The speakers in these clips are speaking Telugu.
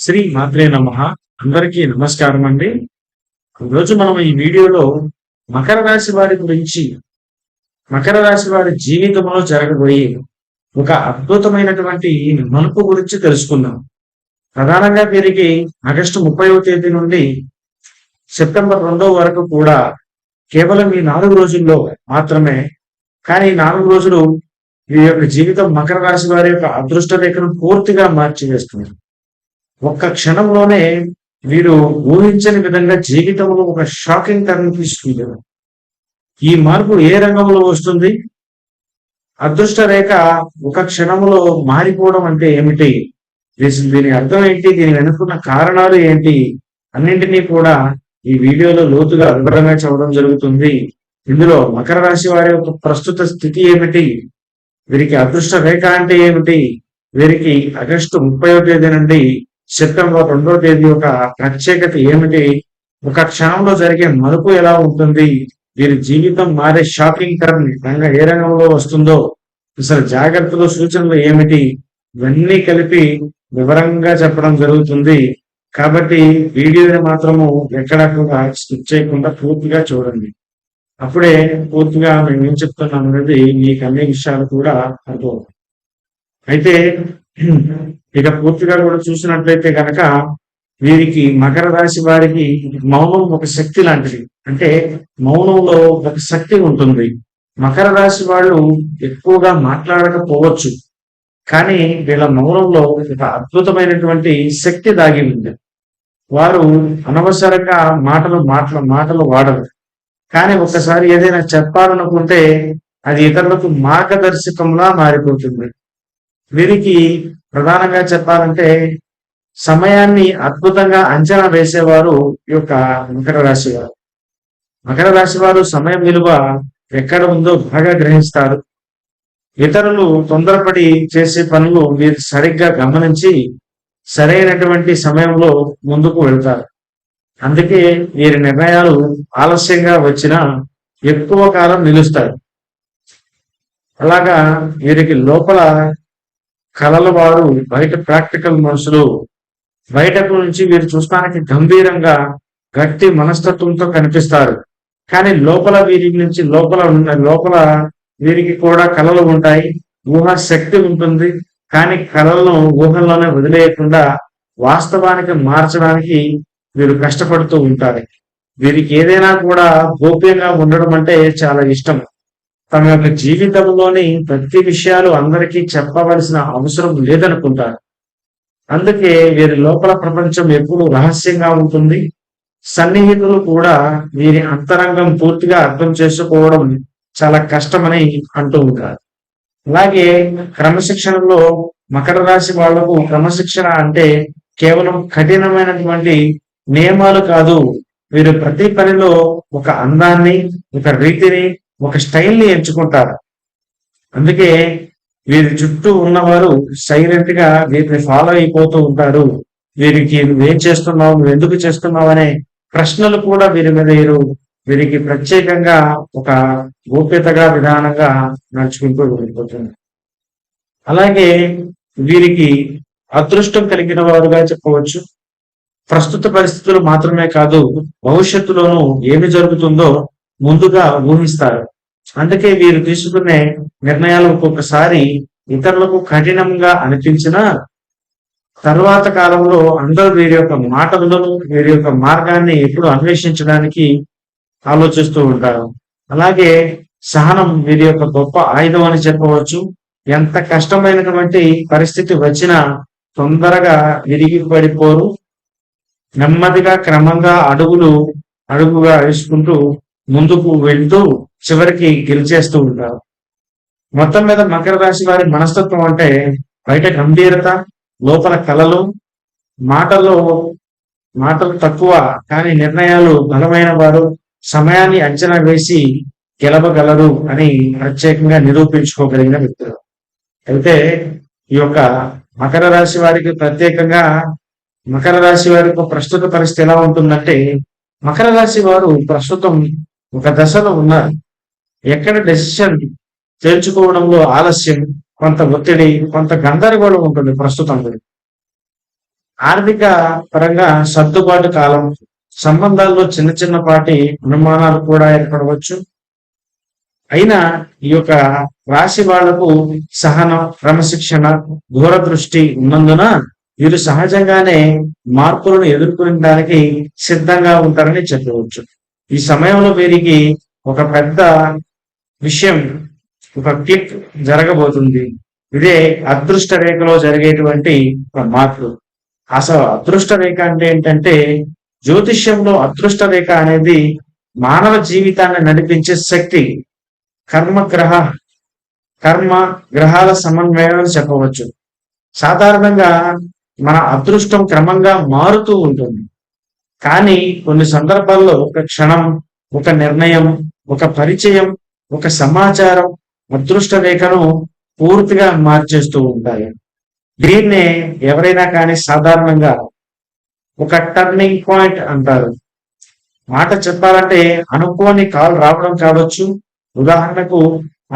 శ్రీ మాత్రే నమ. అందరికీ నమస్కారం అండి. ఈరోజు మనం ఈ వీడియోలో మకర రాశి వారి గురించి మకర రాశి వారి జీవితంలో జరగబోయే ఒక అద్భుతమైనటువంటి మలుపు గురించి తెలుసుకుందాం. ప్రధానంగా వీరికి ఆగస్టు ముప్పైవ తేదీ నుండి సెప్టెంబర్ రెండో వరకు కూడా కేవలం ఈ నాలుగు రోజుల్లో మాత్రమే కానీ నాలుగు రోజులు వీరి యొక్క జీవితం మకర రాశి వారి యొక్క అదృష్ట రేఖను పూర్తిగా మార్చివేస్తుంది. ఒక్క క్షణంలోనే వీరు ఊహించని విధంగా జీవితంలో ఒక షాకింగ్ టర్న్ తీసుకుంటారు ఈ మార్పు ఏ రంగంలో వస్తుంది? అదృష్ట రేఖ ఒక క్షణంలో మారిపోవడం అంటే ఏమిటి? దీని అర్థం ఏంటి? దీని వెనుకున్న కారణాలు ఏంటి? అన్నింటినీ కూడా ఈ వీడియోలో లోతుగా వివరంగా చదవడం జరుగుతుంది. ఇందులో మకర రాశి వారి యొక్క ప్రస్తుత స్థితి ఏమిటి? వీరికి అదృష్ట రేఖ అంటే ఏమిటి? వీరికి ఆగస్టు ముప్పై తేదీ నుండి సెప్టెంబర్ రెండో తేదీ యొక్క ప్రత్యేకత ఏమిటి? ఒక క్షణంలో జరిగే మలుపు ఎలా ఉంటుంది? వీరి జీవితం మారే షాపింగ్ టర్న్ రంగ ఏ రంగంలో వస్తుందో అసలు జాగ్రత్తలు సూచనలు ఏమిటి? ఇవన్నీ కలిపి వివరంగా చెప్పడం జరుగుతుంది. కాబట్టి వీడియోని మాత్రము ఎక్కడా కూడా స్కిప్ చేయకుండా పూర్తిగా చూడండి. అప్పుడే పూర్తిగా మేము ఏం చెప్తున్నాం అనేది మీకు అన్ని విషయాలు కూడా అర్థం అయితే ఇక పూర్తిగా కూడా చూసినట్లయితే కనుక వీరికి మకర రాశి వారికి మౌనం ఒక శక్తి లాంటిది. అంటే మౌనంలో ఒక శక్తి ఉంటుంది. మకర రాశి వాళ్ళు ఎక్కువగా మాట్లాడకపోవచ్చు. కానీ వీళ్ళ మౌనంలో ఒక అద్భుతమైనటువంటి శక్తి దాగి ఉంది. వారు అనవసరంగా మాటలు మాటలు మాటలు వాడరు. కానీ ఒకసారి ఏదైనా చెప్పాలనుకుంటే అది ఇతరులకు మార్గదర్శకంలా మారిపోతుంది. వీరికి ప్రధానంగా చెప్పాలంటే సమయాన్ని అద్భుతంగా అంచనా వేసేవారు ఈ యొక్క మకర రాశి వారు. మకర రాశి వారు సమయం విలువ ఎక్కడ ఉందో బాగా గ్రహిస్తారు. ఇతరులు తొందరపడి చేసే పనులు వీరు సరిగ్గా గమనించి సరైనటువంటి సమయంలో ముందుకు వెళ్తారు. అందుకే వీరి నిర్ణయాలు ఆలస్యంగా వచ్చినా ఎక్కువ కాలం నిలుస్తాయి అలాగా వీరికి లోపల కళల వారు బయట ప్రాక్టికల్ మనుషులు బయటకు నుంచి వీరు చూస్తానికి గంభీరంగా గట్టి మనస్తత్వంతో కనిపిస్తారు. కానీ లోపల వీరి నుంచి లోపల ఉన్న లోపల వీరికి కూడా కళలు ఉంటాయి ఊహ శక్తి ఉంటుంది. కానీ కళలను ఊహల్లోనే వదిలేయకుండా వాస్తవానికి మార్చడానికి వీరు కష్టపడుతూ ఉంటారు. వీరికి ఏదైనా కూడా గోప్యంగా ఉండడం అంటే చాలా ఇష్టం. తమ యొక్క జీవితంలోని ప్రతి విషయాలు అందరికీ చెప్పవలసిన అవసరం లేదనుకుంటారు. అందుకే వీరి లోపల ప్రపంచం ఎప్పుడు రహస్యంగా ఉంటుంది. సన్నిహితులు కూడా వీరి అంతరంగం పూర్తిగా అర్థం చేసుకోవడం చాలా కష్టమని అంటూ ఉంటారు. అలాగే క్రమశిక్షణలో మకర రాశి వాళ్ళకు క్రమశిక్షణ అంటే కేవలం కఠినమైనటువంటి నియమాలు కాదు. వీరు ప్రతి పనిలో ఒక అందాన్ని ఒక రీతిని ఒక స్టైల్ని ఎంచుకుంటారు. అందుకే వీరి చుట్టూ ఉన్నవారు సైలెంట్గా వీరిని ఫాలో అయిపోతూ ఉంటారు. వీరికి నువ్వేం చేస్తున్నావు నువ్వు ఎందుకు చేస్తున్నావు అనే ప్రశ్నలు కూడా వీరి మీద వీరు వీరికి ప్రత్యేకంగా ఒక గోప్యతగా విధానంగా నడుచుకుంటూ వెళ్ళిపోతుంది. అలాగే వీరికి అదృష్టం కలిగిన వారుగా చెప్పవచ్చు. ప్రస్తుత పరిస్థితులు మాత్రమే కాదు భవిష్యత్తులోనూ ఏమి జరుగుతుందో ముందుగా ఊహిస్తారు. అందుకే వీరు తీసుకునే నిర్ణయాలు ఒక్కొక్కసారి ఇతరులకు కఠినంగా అనిపించినా తర్వాత కాలంలో అందరూ వీరి యొక్క మాటలను వీరి యొక్క మార్గాన్ని ఎప్పుడు అన్వేషించడానికి ఆలోచిస్తూ ఉంటారు. అలాగే సహనం వీరి యొక్క గొప్ప ఆయుధం అని చెప్పవచ్చు. ఎంత కష్టమైనటువంటి పరిస్థితి వచ్చినా తొందరగా విరిగి పడిపోరు నెమ్మదిగా క్రమంగా అడుగులు అడుగుగా వేసుకుంటూ ముందుకు వెళ్తూ చివరికి గెలిచేస్తూ ఉంటారు. మొత్తం మీద మకర రాశి వారి మనస్తత్వం అంటే బయట గంభీరత లోపల కళలు మాటల్లో మాటలు తక్కువ కానీ నిర్ణయాలు బలమైన వారు సమయాన్ని అంచనా వేసి గెలవగలరు అని ప్రత్యేకంగా నిరూపించుకోగలిగిన వ్యక్తులు. అయితే ఈ యొక్క మకర రాశి వారికి ప్రత్యేకంగా మకర రాశి వారికి ప్రస్తుత పరిస్థితి ఎలా ఉంటుందంటే మకర రాశి వారు ప్రస్తుతం ఒక దశలో ఉన్నారు ఎక్కడ డెసిషన్ తేల్చుకోవడంలో ఆలస్యం కొంత ఒత్తిడి కొంత గందరగోళం ఉంటుంది ప్రస్తుతం. ఆర్థిక పరంగా సర్దుబాటు కాలం సంబంధాల్లో చిన్న చిన్నపాటి అనుమానాలు కూడా ఏర్పడవచ్చు. అయినా ఈ యొక్క రాశి వాళ్ళకు సహనం క్రమశిక్షణ దూరదృష్టి ఉన్నందున వీరు సహజంగానే మార్పులను ఎదుర్కొనడానికి సిద్ధంగా ఉంటారని చెప్పవచ్చు. ఈ సమయంలో వీరికి ఒక పెద్ద విషయం ఒక క్లిక్ జరగబోతుంది. ఇదే అదృష్ట రేఖలో జరిగేటువంటి ఒక మార్పు అసలు అదృష్ట రేఖ అంటే ఏంటంటే జ్యోతిష్యంలో అదృష్ట రేఖ అనేది మానవ జీవితాన్ని నడిపించే శక్తి కర్మ గ్రహ కర్మ గ్రహాల సమన్వయం అని చెప్పవచ్చు. సాధారణంగా మన అదృష్టం క్రమంగా మారుతూ ఉంటుంది. కానీ కొన్ని సందర్భాల్లో ఒక క్షణం ఒక నిర్ణయం ఒక పరిచయం ఒక సమాచారం అదృష్ట రేఖను పూర్తిగా మార్చేస్తూ ఉంటాయి. దీన్నే ఎవరైనా కానీ సాధారణంగా ఒక టర్నింగ్ పాయింట్ అంటారు. మాట చెప్పాలంటే అనుకోని కాల్ రావడం కావచ్చు ఉదాహరణకు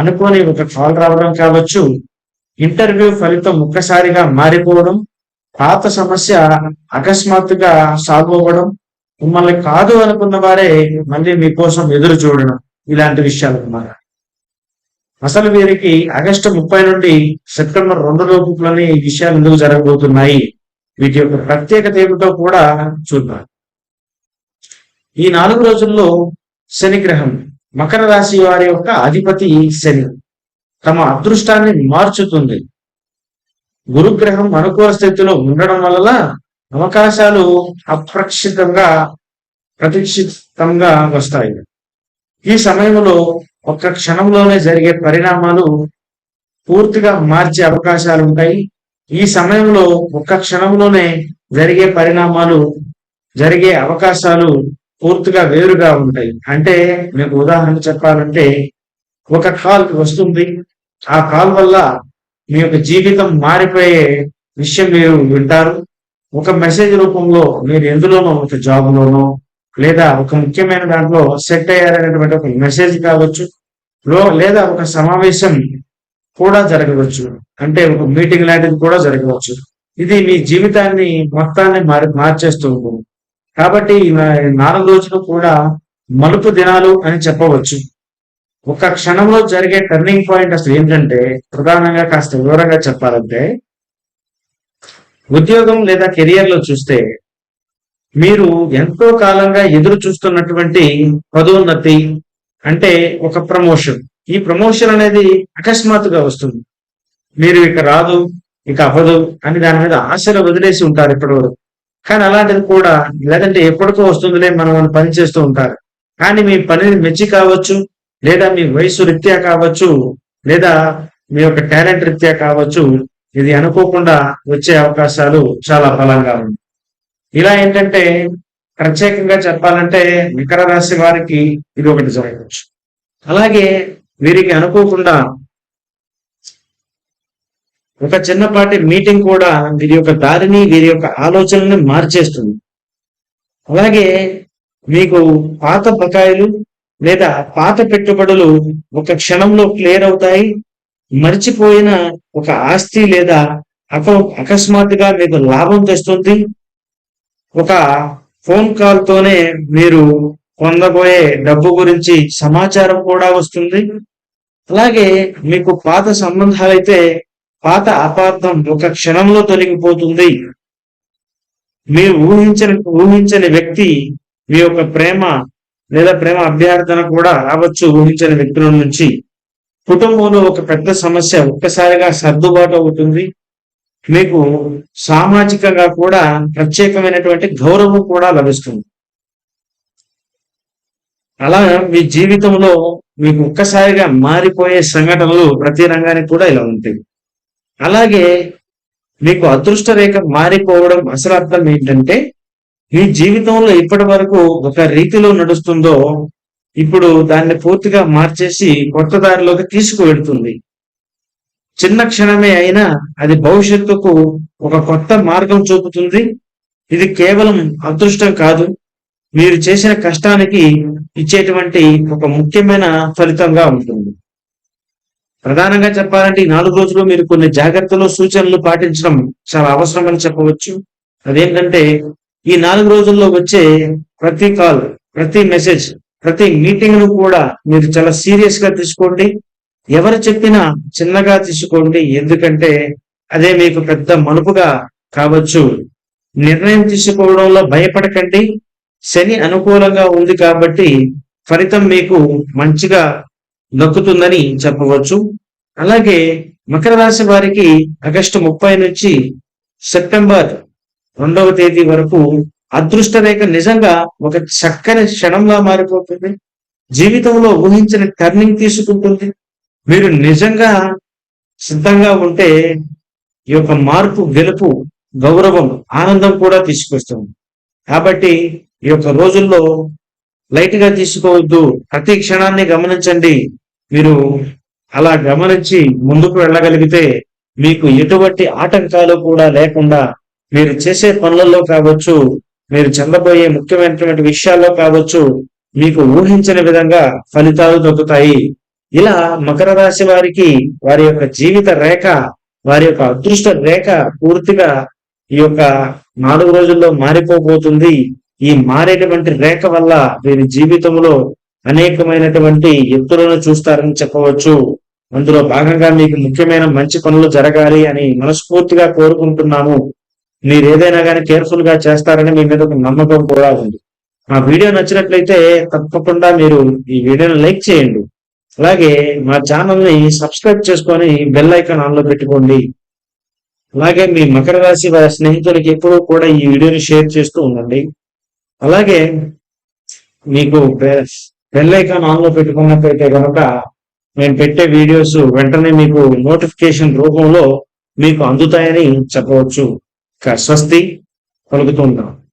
అనుకోని ఒక కాల్ రావడం కావచ్చు ఇంటర్వ్యూ ఫలితం ఒక్కసారిగా మారిపోవడం పాత సమస్య అకస్మాత్తుగా సాల్వ్ అవ్వడం మిమ్మల్ని కాదు అనుకున్న వారే మళ్ళీ మీకోసం ఎదురు చూడడం ఇలాంటి విషయాలు అన్నమాట అసలు వీరికి ఆగస్టు ముప్పై నుండి సెప్టెంబర్ రెండు లోపులని ఈ విషయాలు ఎందుకు జరగబోతున్నాయి? వీటి యొక్క ప్రత్యేకత ఏమిటో కూడా చూద్దాం. ఈ నాలుగు రోజుల్లో శనిగ్రహం మకర రాశి వారి యొక్క అధిపతి శని తమ అదృష్టాన్ని మార్చుతుంది. గురుగ్రహం అనుకూల స్థితిలో ఉండడం వల్ల అవకాశాలు అప్రక్షితంగా ప్రతిక్షితంగా వస్తాయి. ఈ సమయంలో ఒక్క క్షణంలోనే జరిగే పరిణామాలు పూర్తిగా మార్చే అవకాశాలు ఉంటాయి. ఈ సమయంలో ఒక్క క్షణంలోనే జరిగే పరిణామాలు జరిగే అవకాశాలు పూర్తిగా వేరుగా ఉంటాయి. అంటే మీకు ఉదాహరణ చెప్పాలంటే ఒక కాల్ వస్తుంది. ఆ కాల్ వల్ల మీ యొక్క జీవితం మారిపోయే విషయం మీరు వింటారు. ఒక మెసేజ్ రూపంలో మీరు ఎందులోనో ఒక జాబ్ లోనో లేదా ఒక ముఖ్యమైన దాంట్లో సెట్ అయ్యారనేటువంటి ఒక మెసేజ్ కావచ్చు లో లేదా ఒక సమావేశం కూడా జరగవచ్చు. అంటే ఒక మీటింగ్ లాంటిది కూడా జరగవచ్చు. ఇది మీ జీవితాన్ని మొత్తాన్ని మారి మార్చేస్తూ ఉంటుంది. కాబట్టి నాలుగు రోజులు కూడా మలుపు దినాలు అని చెప్పవచ్చు. ఒక క్షణంలో జరిగే టర్నింగ్ పాయింట్ అసలు ఏంటంటే ప్రధానంగా కాస్త వివరంగా చెప్పాలంటే ఉద్యోగం లేదా కెరియర్లో చూస్తే మీరు ఎంతో కాలంగా ఎదురు చూస్తున్నటువంటి పదోన్నతి అంటే ఒక ప్రమోషన్ ఈ ప్రమోషన్ అనేది అకస్మాత్తుగా వస్తుంది. మీరు ఇక రాదు ఇక అవ్వదు అని దాని మీద ఆశలు వదిలేసి ఉంటారు ఇప్పటివరకు. కానీ అలాంటిది కూడా లేదంటే ఎప్పటికో వస్తుందిలే మనం పని చేస్తూ ఉంటారు. కానీ మీ పనిని మెచ్చి కావచ్చు లేదా మీ వయసు రీత్యా కావచ్చు లేదా మీ యొక్క టాలెంట్ రీత్యా కావచ్చు ఇది అనుకోకుండా వచ్చే అవకాశాలు చాలా బలంగా ఉన్నాయి. ఇలా ఏంటంటే ప్రత్యేకంగా చెప్పాలంటే మకర రాశి వారికి ఇది ఒకటి జరగవచ్చు. అలాగే వీరికి అనుకోకుండా ఒక చిన్నపాటి మీటింగ్ కూడా వీరి యొక్క దారిని వీరి యొక్క ఆలోచనని మార్చేస్తుంది. అలాగే మీకు పాత బకాయిలు లేదా పాత పెట్టుబడులు ఒక క్షణంలో క్లియర్ అవుతాయి మర్చిపోయిన ఒక ఆస్తి లేదా అకౌంట్ అకస్మాత్తుగా మీకు లాభం తెస్తుంది. ఒక ఫోన్ కాల్తోనే మీరు పొందబోయే డబ్బు గురించి సమాచారం కూడా వస్తుంది. అలాగే మీకు పాత సంబంధాలైతే పాత అపార్థం ఒక క్షణంలో తొలగిపోతుంది. మీరు ఊహించని ఊహించని వ్యక్తి మీ యొక్క ప్రేమ లేదా ప్రేమ అభ్యర్థన కూడా రావచ్చు ఊహించని వ్యక్తుల నుంచి. కుటుంబంలో ఒక పెద్ద సమస్య ఒక్కసారిగా సర్దుబాటు అవుతుంది. మీకు సామాజికంగా కూడా ప్రత్యేకమైనటువంటి గౌరవం కూడా లభిస్తుంది. అలా మీ జీవితంలో మీకు ఒక్కసారిగా మారిపోయే సంఘటనలు ప్రతి రంగానికి కూడా ఇలా ఉంటాయి. అలాగే మీకు అదృష్ట రేఖ మారిపోవడం అసలు అర్థం ఏంటంటే మీ జీవితంలో ఇప్పటి వరకు ఒక రీతిలో నడుస్తుందో ఇప్పుడు దాన్ని పూర్తిగా మార్చేసి కొత్త దారిలోకి తీసుకువెడుతుంది చిన్న క్షణమే అయినా అది భవిష్యత్తుకు ఒక కొత్త మార్గం చూపుతుంది. ఇది కేవలం అదృష్టం కాదు. మీరు చేసిన కష్టానికి ఇచ్చేటువంటి ఒక ముఖ్యమైన ఫలితంగా ఉంటుంది. ప్రధానంగా చెప్పాలంటే ఈ నాలుగు రోజులు మీరు కొన్ని జాగ్రత్తలు సూచనలు పాటించడం చాలా అవసరమని చెప్పవచ్చు. అదేంటంటే ఈ నాలుగు రోజుల్లో వచ్చే ప్రతి కాల్ ప్రతి మెసేజ్ ప్రతి మీటింగ్ను కూడా మీరు చాలా సీరియస్గా తీసుకోండి. ఎవరు చెప్పినా చిన్నగా తీసుకోండి. ఎందుకంటే అదే మీకు పెద్ద మలుపుగా కావచ్చు. నిర్ణయం తీసుకోవడంలో భయపడకండి. శని అనుకూలంగా ఉంది కాబట్టి ఫలితం మీకు మంచిగా దక్కుతుందని చెప్పవచ్చు. అలాగే మకర రాశి వారికి ఆగస్టు ముప్పై నుంచి సెప్టెంబర్ రెండవ తేదీ వరకు అదృష్ట రేఖ నిజంగా ఒక చక్కని క్షణంగా మారిపోతుంది. జీవితంలో ఊహించిన టర్నింగ్ తీసుకుంటుంది. మీరు నిజంగా సిద్ధంగా ఉంటే ఈ యొక్క మార్పు గెలుపు గౌరవం ఆనందం కూడా తీసుకొస్తుంది. కాబట్టి ఈ యొక్క రోజుల్లో లైట్గా తీసుకోవద్దు. ప్రతి క్షణాన్ని గమనించండి. మీరు అలా గమనించి ముందుకు వెళ్ళగలిగితే మీకు ఎటువంటి ఆటంకాలు కూడా లేకుండా మీరు చేసే పనులలో కావచ్చు మీరు చెందబోయే ముఖ్యమైనటువంటి విషయాల్లో కావచ్చు మీకు ఊహించని విధంగా ఫలితాలు దొరుకుతాయి. ఇలా మకర రాశి వారికి వారి యొక్క జీవిత రేఖ వారి యొక్క అదృష్ట రేఖ పూర్తిగా ఈ యొక్క నాలుగు రోజుల్లో మారిపోబోతుంది. ఈ మారేటువంటి రేఖ వల్ల వీరి జీవితంలో అనేకమైనటువంటి ఎత్తులను చూస్తారని చెప్పవచ్చు. అందులో భాగంగా మీకు ముఖ్యమైన మంచి పనులు జరగాలి అని మనస్ఫూర్తిగా కోరుకుంటున్నాము. మీరు ఏదైనా కానీ కేర్ఫుల్గా చేస్తారని మీ మీద ఒక నమ్మకం కూడా ఉంది. మా వీడియో నచ్చినట్లయితే తప్పకుండా మీరు ఈ వీడియోని లైక్ చేయండి. అలాగే మా ఛానల్ని సబ్స్క్రైబ్ చేసుకొని బెల్ ఐకాన్ ఆన్లో పెట్టుకోండి. అలాగే మీ మకర రాశి వారి స్నేహితులకి ఎప్పుడూ కూడా ఈ వీడియోని షేర్ చేస్తూ ఉండండి. అలాగే మీకు బెల్ ఐకాన్ ఆన్లో పెట్టుకున్నట్లయితే కనుక నేను పెట్టే వీడియోస్ వెంటనే మీకు నోటిఫికేషన్ రూపంలో మీకు అందుతాయని చెప్పవచ్చు. స్వస్తి పలుకుతున్నాం